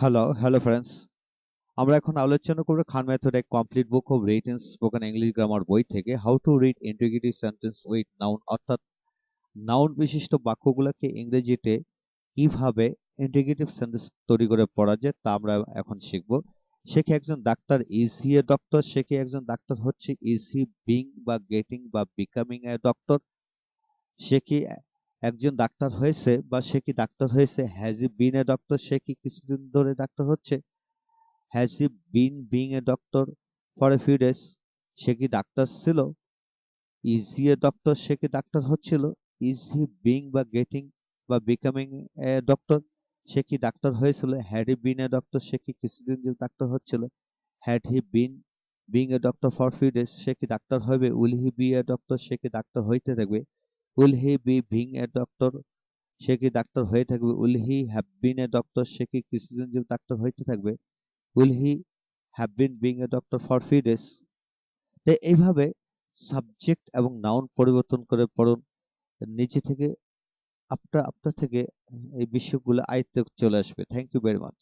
Hello hello friends আমরা এখন আলোচনা করব খান মেথড এক complete book of written spoken English grammar বই থেকে how to read integrative sentence with noun অর্থাৎ নাউন বিশিষ্ট বাক্যগুলোকে ইংরেজিতে কীভাবে ইন্টিগ্রেটিভ সেন্টেন্স তৈরি করে পড়া যায় তা আমরা এখন শিখব। সে কি একজন ডাক্তার ইসি এ ডক্টর সে কি একজন ডাক্তার হচ্ছে ইসি বিং বা গেটিং বা বিকামিং এ ডক্টর সে কি একজন ডাক্তার হয়েছে বা সে কি ডাক্তার হয়েছে? Has he bin a doctor সে কি কিছুদিন ধরে ডাক্তার হচ্ছে? Has he been being a doctor for a few days সে কি ডাক্তার ছিল? ইজ এ ডক্টর সে কি ডাক্তার হচ্ছিল? ইজ হি বিং বা গেটিং বা বিকামিং এ ডক্টর সে কি ডাক্তার হয়েছিল? Had he bin a doctor সে কি কিছুদিন ডাক্তার হচ্ছিল? Had he been being a doctor for few days সে কি ডাক্তার হবে? Will he be a doctor সে কি ডাক্তার হইতে থাকবে? Will he be being a doctor সে কি ডাক্তার হয়ে থাকবে? Will he have been a doctor সে কি কিছুদিন ডাক্তার হইতে থাকবে? Will he have been being a doctor for few days. তো এইভাবে সাবজেক্ট এবং নাউন পরিবর্তন করে পড়ুন। নিচে থেকে, আপনার আপনার থেকে এই বিষয়গুলো আয়ত্তে চলে আসবে। Thank you very much